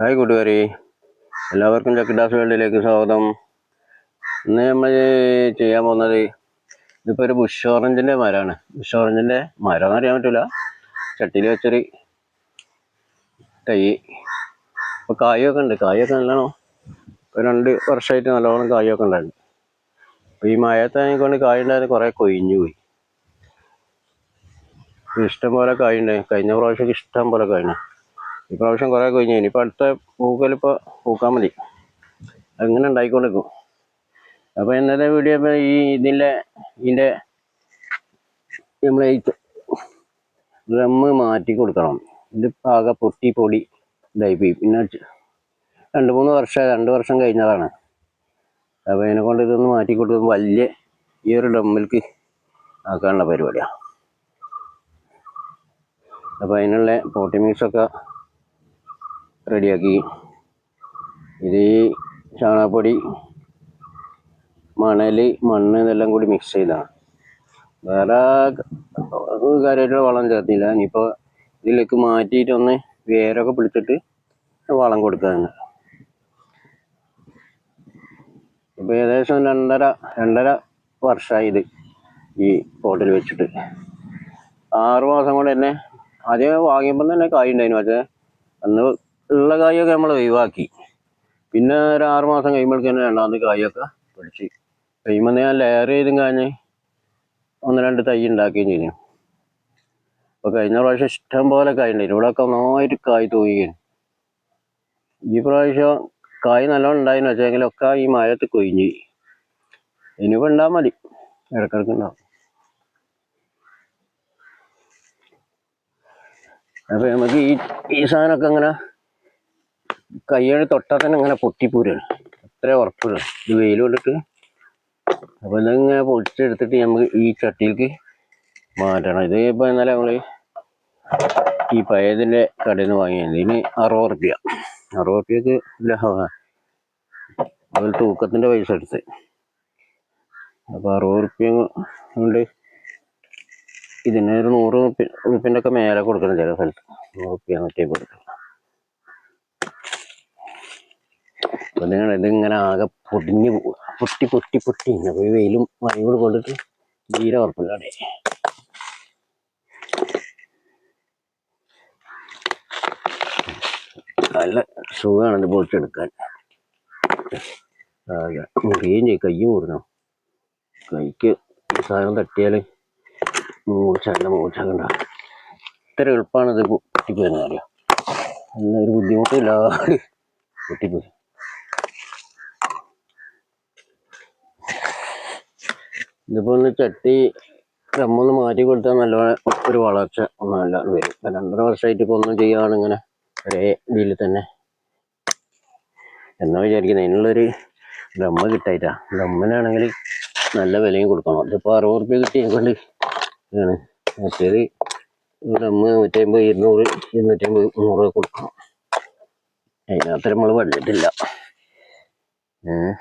Hi കൂട്ടുകാരി. എല്ലാവർക്കും ചക്കിഡാസ് വേൾഡിലേക്ക് സ്വാഗതം. ഇന്ന് നമ്മൾ ചെയ്യാൻ പോകുന്നത് ഇതിപ്പോൾ ഒരു ബുഷ് ഓറഞ്ചിന്റെ മരമാണ്. ബുഷ് ഓറഞ്ചിന്റെ മരം എന്ന് അറിയാൻ പറ്റില്ല ചട്ടിയിൽ വെച്ചൊരു തൈ. ഇപ്പോൾ കായൊക്കെ ഉണ്ട്. കായൊക്കെ നല്ലോണം രണ്ട് വർഷമായിട്ട് നല്ലോണം കായൊക്കെ ഉണ്ടായിരുന്നു അപ്പോൾ ഈ മഴത്തെ കൊണ്ട് കായ ഉണ്ടായത് കുറേ കൊഴിഞ്ഞു പോയി. ഇഷ്ടം പോലെ കായ ഉണ്ട്. കഴിഞ്ഞ പ്രാവശ്യം ഇഷ്ടം പോലെ കായുണ്ട് ഇപ്രാവശ്യം കുറേ കൊഴിഞ്ഞു. ഇനിയിപ്പോൾ അടുത്ത പൂക്കലിപ്പോൾ പൂക്കാൻ മതി. അങ്ങനെ ഉണ്ടായിക്കൊണ്ടിരിക്കും. അപ്പോൾ ഇന്നത്തെ വീഡിയോ ഈ ഇതിന്റെ ഇതിന്റെ നമ്മൾ ഈ ഡ്രമ്മ് മാറ്റി കൊടുക്കണം. ഇത് ആകെ പൊട്ടി പൊടി ഇതായിപ്പോയി. പോയി പിന്നെ രണ്ട് മൂന്ന് വർഷം രണ്ട് വർഷം കഴിഞ്ഞതാണ്. അപ്പോൾ ഇതിനെ കൊണ്ട് ഇതൊന്ന് മാറ്റി കൊടുക്കുന്നത് വലിയ ഈ ഒരു ഡമ്മിൽക്ക് ആക്കാനുള്ള പരിപാടിയാണ് അപ്പോൾ അതിനുള്ള പോട്ടി മിക്സൊക്കെ റെഡിയാക്കി. ഇത് ചാണകപ്പൊടി മണൽ മണ്ണ് ഇതെല്ലാം കൂടി മിക്സ് ചെയ്താണ്. വേറെ കാര്യമായിട്ടുള്ള വളം ചേർത്തില്ല. ഇനിയിപ്പോൾ ഇതിലേക്ക് മാറ്റിയിട്ടൊന്ന് വേരൊക്കെ പിടിച്ചിട്ട് വളം കൊടുക്കാന്ന് ഇപ്പോൾ ഏകദേശം രണ്ടര രണ്ടര വർഷമായി ഇത് ഈ പോട്ടിൽ വെച്ചിട്ട്. ആറ് മാസം കൊണ്ട് തന്നെ ആദ്യം വാങ്ങിയപ്പം തന്നെ കായുണ്ടായിരുന്നു പക്ഷേ അന്ന് ഉള്ള കായൊക്കെ നമ്മൾ ഒഴിവാക്കി. പിന്നെ ഒരു ആറ് മാസം കഴിയുമ്പോഴേക്ക് തന്നെ രണ്ടാമത് കായൊക്കെ പിടിച്ച്. കഴിയുമ്പോൾ ഞാൻ ലെയർ ചെയ്തും കാഞ്ഞ് ഒന്ന് രണ്ട് തൈ ഉണ്ടാക്കുകയും ചെയ്യും അപ്പോൾ കഴിഞ്ഞ പ്രാവശ്യം ഇഷ്ടം പോലെ കായ ഉണ്ടായിരുന്നു. ഇവിടെ ഒക്കെ നന്നായിട്ട് കായ് തൂങ്ങുകയാണ് ഈ പ്രാവശ്യം കായ് നല്ലോണം ഉണ്ടായിരുന്നു. വെച്ചെങ്കിലൊക്കെ ഈ മഴത്ത് കൊയിഞ്ഞ് ഇനിയിപ്പോൾ ഉണ്ടാകാൻ മതി. ഇടക്കിടക്ക് ഉണ്ടാവും. അപ്പോൾ നമുക്ക് ഈ ഈ സാധനമൊക്കെ അങ്ങനെ കയ്യോട് തൊട്ടാൽ തന്നെ ഇങ്ങനെ പൊട്ടിപ്പോരാണ്. അത്ര ഉറപ്പാണ് ഇത് വെയിൽ കൊണ്ടിട്ട്. അപ്പോൾ ഇതിങ്ങനെ പൊടിച്ചെടുത്തിട്ട് നമുക്ക് ഈ ചട്ടിയിലേക്ക് മാറ്റണം. ഇത് ഇപ്പോൾ ഇന്നലെ നമ്മൾ ഈ പഴയതിന്റെ കടയിൽ നിന്ന് വാങ്ങിയത്. ഇതിന് അറുപത് റുപ്യ അറുപത് റുപ്യക്ക് അതിൽ തൂക്കത്തിന്റെ പൈസ എടുത്ത്. അപ്പോൾ അറുപത് റുപ്യ കൊണ്ട് ഇതിന് ഒരു നൂറ് റുപ്യ റുപ്യന്റെ ഒക്കെ മേലെ കൊടുക്കണം ചില സ്ഥലത്ത്. നൂറ് റുപ്യ നൂറ്റി കൊടുക്കണം നിങ്ങൾ ഇതിങ്ങനെ ആകെ പൊടിഞ്ഞു പൊട്ടി പൊട്ടി പൊട്ടി. അപ്പൊ ഈ വെയിലും മഴയും കൂടെ കൊണ്ടിട്ട് തീരെ ഉറപ്പില്ല നല്ല സുഖമാണ് ഇത് പൊളിച്ചെടുക്കാൻ. മുറിയും ചെയ്യും. കൈ മുറിഞ്ഞോ കൈക്ക് സാധനം തട്ടിയാൽ മൂർച്ചല്ല കണ്ട ഇത്ര എളുപ്പമാണ് ഇത് പൊട്ടിപ്പോയെന്ന് അറിയാം? ഒരു ബുദ്ധിമുട്ടില്ലാതെ പൊട്ടിപ്പോയി. ഇതിപ്പോ ഒന്ന് ചട്ടി ഒന്ന് മാറ്റി കൊടുത്താൽ നല്ല ഒരു വളർച്ച ഒന്നും അല്ലാതെ വരും. ഇപ്പൊ രണ്ടര വർഷമായിട്ട് ഇപ്പൊ ഒന്നും ചെയ്യാതെ ഇങ്ങനെ ഒരേ ഇതിൽ തന്നെ. എന്നാ വിചാരിക്കുന്നത് അതിനുള്ളൊരു ഡമ്മ കിട്ടായിട്ടാ. ഡമ്മിനാണെങ്കിൽ നല്ല വിലയും കൊടുക്കണം. അതിപ്പോ അറുപത് റുപ്യ കിട്ടിയ കൊണ്ട് ആണ് മറ്റേത് ഡമ്മ് നൂറ്റമ്പത് ഇരുന്നൂറ് ഇരുന്നൂറ്റമ്പത് നൂറ് കൊടുക്കണം. അതിനകത്ത് നമ്മൾ വെള്ളിട്ടില്ല ഏഹ്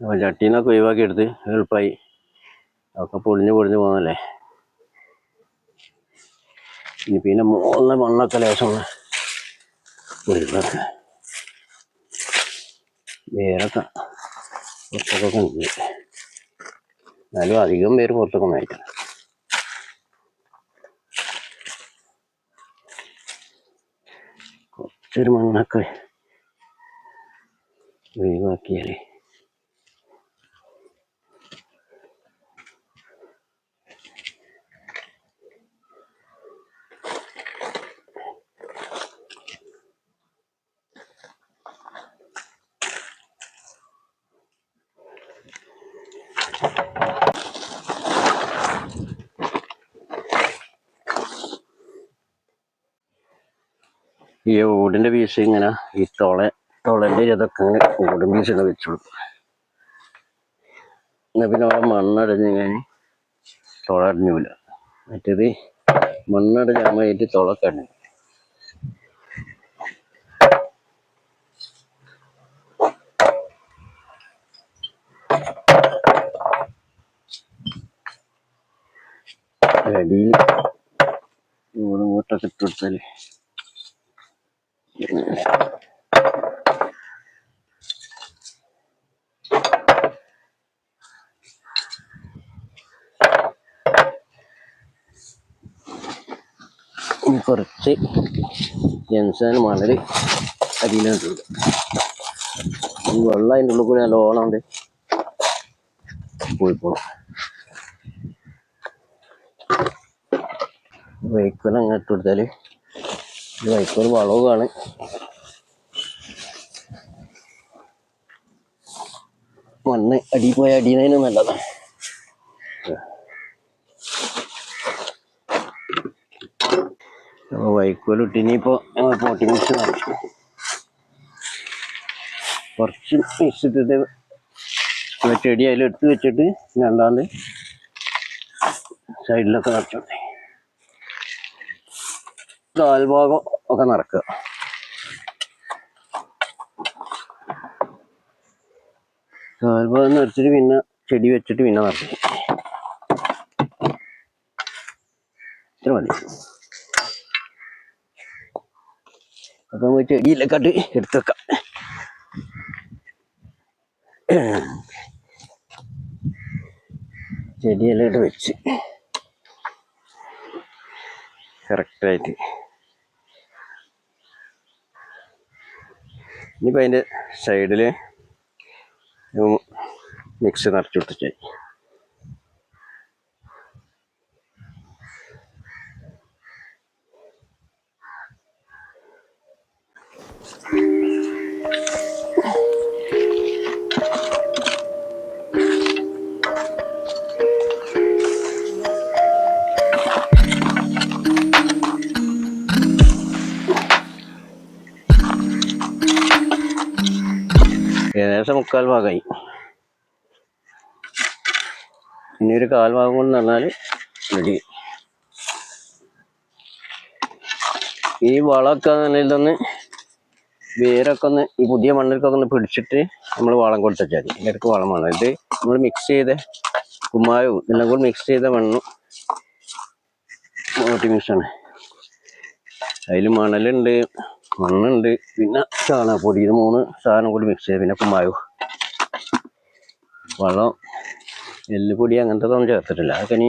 നിന്നൊക്കെ ഒഴിവാക്കി എടുത്ത് എളുപ്പമായി അതൊക്കെ പൊളിഞ്ഞ് പൊളിഞ്ഞ് പോകുന്നല്ലേ ഇനി പിന്നെ മുകളിലെ മണ്ണൊക്കെ ലേശമാണ് വേറൊക്കെ പുറത്തൊക്കെ ഉണ്ട് എന്നാലും അധികം പേര് പുറത്തൊക്കെ നയിക്കണം കുറച്ചൊരു മണ്ണൊക്കെ ഒഴിവാക്കിയാലേ. ഈ ഓടിന്റെ പീസ് ഇങ്ങനെ ഈ തുള തുളന്റെ ഇതൊക്കെ ഇങ്ങനെ ഓടും പീസ് ഇങ്ങനെ വെച്ചോളൂ. എന്നാ പിന്നെ അവിടെ മണ്ണടഞ്ഞ് ഞാൻ തുള അടഞ്ഞൂല. മറ്റേത് മണ്ണടഞ്ഞാകുമ്പോഴേറ്റ് തുള കടഞ്ഞു അടിയിൽ ഇട്ട് കൊടുത്താൽ കുറച്ച് ജെൻസാൻ മണൽ അടിയിലിട്ടുണ്ട് ഈ വെള്ളം അതിന്റെ ഉള്ളിൽ കൂടി നല്ലോണം ഉണ്ട്. പോയി പോണം വൈക്കോൽ അങ്ങോട്ട് കൊടുത്താൽ ഈ വൈക്കോൽ വളവുമാണ്. മണ്ണ് അടി പോയ അടിയുന്നതിന് നല്ലതാണ്. അപ്പോൾ വൈക്കോൽ ഇട്ട് ഇനിയിപ്പോൾ ഞങ്ങൾ പോട്ടി മിക്സ് നിറച്ചു കുറച്ച് മിക്സ് ഇട്ടിട്ട് അതിൽ ചെടി അതിലെടുത്ത് വെച്ചിട്ട് രണ്ടാമത് സൈഡിലൊക്കെ നിറച്ചോട്ടെ കാൽഭാഗം ഒക്കെ നിറക്കുക കാൽഭാഗം നിറച്ചിട്ട് പിന്നെ ചെടി വെച്ചിട്ട് പിന്നെ നിറക്കും ഇത്ര മതി. അപ്പൊ നമുക്ക് ചെടിയിലൊക്കെ ഇട്ട് എടുത്തു വെക്കാം ചെടിയെല്ലാം ഇട്ട് വെച്ച് കറക്റ്റായിട്ട് ഇനിയിപ്പോൾ അതിന്റെ സൈഡിൽ മിക്സ് നിറച്ച് കൊടുത്തിട്ട് ഏകദേശം മുക്കാൽ ഭാഗമായി ഇനി ഒരു കാൽ ഭാഗം കൊണ്ട് നടന്നാൽ റെഡി ഈ വളമൊക്കെ ഇതൊന്ന് വേരൊക്കെ ഒന്ന് ഈ പുതിയ മണ്ണിലൊക്കെ ഒന്ന് പിടിച്ചിട്ട് നമ്മൾ വളം കൊടുത്താൽ മതി. ഇടയ്ക്ക് വളം വേണം. ഇത് നമ്മൾ മിക്സ് ചെയ്ത കുമ്മായവും എല്ലാം കൂടി മിക്സ് ചെയ്ത മണ്ണും മോട്ടി മിക്സാണ് അതിൽ മണലുണ്ട് മണ്ണുണ്ട് പിന്നെ ചാണകപ്പൊടി ഇത് മൂന്ന് സാധനം കൂടി മിക്സ് ചെയ്ത് പിന്നെ കുമ്മായവും വളം എല്ലുപൊടി അങ്ങനത്തെ ഒന്നും ചേർത്തിട്ടില്ല. അതൊക്കെ ഇനി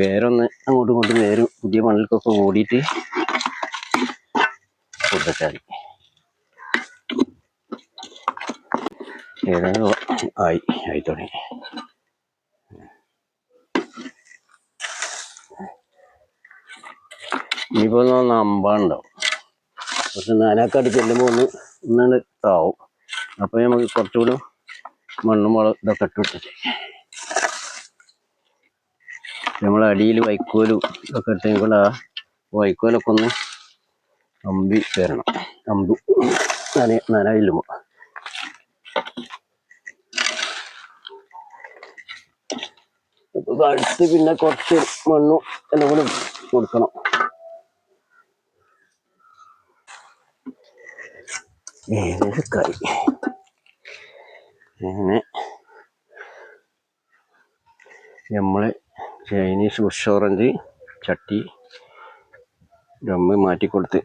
വേരൊന്ന് അങ്ങോട്ടും ഇങ്ങോട്ടും വേര്. പുതിയ മണ്ണിലേക്കൊക്കെ ഓടിയിട്ട് കൊടുത്താൽ മതി. ഏതായാലും ആയി ആയി തുടങ്ങി ഇനിയിപ്പോൾ ഒന്ന് അമ്പാണ്ടാവും പക്ഷെ നാനാക്കാട് ചെല്ലുമ്പോൾ ഒന്ന് ഒന്നാണ് താവും അപ്പോൾ നമുക്ക് കുറച്ചുകൂടി മണ്ണും വളം ഇതൊക്കെ ഇട്ട് കൊടുത്തിട്ട് നമ്മൾ അടിയിൽ വൈക്കോലും ഇതൊക്കെ ഇട്ടെങ്കിൽ ആ വൈക്കോലൊക്കെ ഒന്ന് അമ്പി വരണം. അമ്പു നന നനയില്ലുമ്പോൾ അടുത്ത് പിന്നെ കുറച്ച് മണ്ണും എല്ലാം കൂടെ കൊടുക്കണം. ഏതൊക്കെയായി അങ്ങനെ. നമ്മൾ ചൈനീസ് ബുഷ് ഓറഞ്ച് ചട്ടി ഡമ്മ് മാറ്റി കൊടുത്ത്.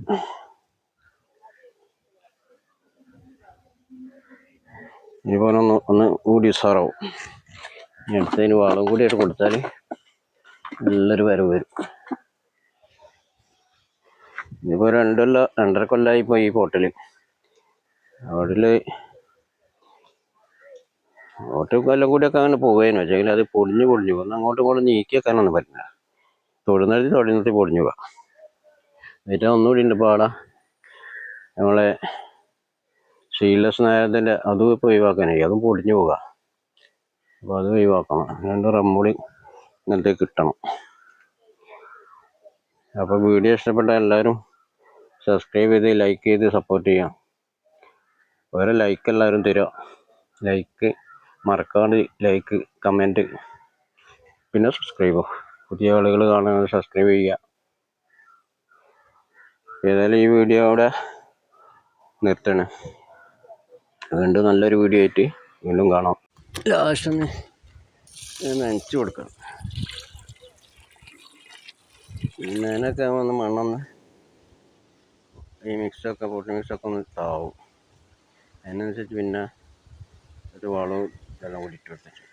ഇനിയിപ്പോൾ ഒന്ന് ഒന്ന് കൂടി ഉസാറാവും. ഇനി അടുത്തതിന് വളം കൂടിയായിട്ട് കൊടുത്താൽ നല്ലൊരു വരവ് വരും. ഇതിപ്പോൾ രണ്ടല്ല രണ്ടര കൊല്ലമായി ഇപ്പോൾ ഈ പോട്ടിൽ അവിടെ ഓട്ടോ കൊല്ലം കൂടിയൊക്കെ അങ്ങനെ പോവേനു. വെച്ചെങ്കിൽ അത് പൊളിഞ്ഞു പൊളിഞ്ഞു. പോകും അങ്ങോട്ടും ഇങ്ങോട്ടും നീക്കി വെക്കാനൊന്നും പറ്റില്ല. തൊടുന്നിടത്ത് തൊടുന്നിടത്ത് പൊടിഞ്ഞു പോവാം. ഏറ്റവും ഒന്നുകൂടി ഉണ്ട് പാടാ നമ്മളെ ഷീലസ് നായതിന്റെ അതും ഇപ്പോൾ ഒഴിവാക്കാനായി. അതും പൊടിഞ്ഞു പോകാം അപ്പോൾ അത് ഒഴിവാക്കണം. രണ്ട് റമ്മുടി ഇങ്ങനത്തെ കിട്ടണം. അപ്പോൾ വീഡിയോ ഇഷ്ടപ്പെട്ട എല്ലാവരും സബ്സ്ക്രൈബ് ചെയ്ത് ലൈക്ക് ചെയ്ത് സപ്പോർട്ട് ചെയ്യാം. ഓരോ ലൈക്ക് എല്ലാവരും തരിക ലൈക്ക് മറക്കാണ്ട് ലൈക്ക് കമന്റ് പിന്നെ സബ്സ്ക്രൈബ് പുതിയ ആളുകൾ കാണാൻ സബ്സ്ക്രൈബ് ചെയ്യുക. ഏതായാലും ഈ വീഡിയോ അവിടെ നിർത്തണേ. വീണ്ടും നല്ലൊരു വീഡിയോ ആയിട്ട് വീണ്ടും കാണാം. ലാസ്റ്റ് ഒന്ന് നനച്ചു കൊടുക്കണം. നനൊക്കെ ഒന്ന് മണ്ണൊന്ന് ഈ മിക്സൊക്കെ പൊട്ടി മിക്സൊക്കെ ഒന്ന് താവും അതിനനുസരിച്ച് പിന്നെ ഒരു വളവും ഇതെല്ലാം കൂടി ഇട്ട് കൊടുത്തിട്ട്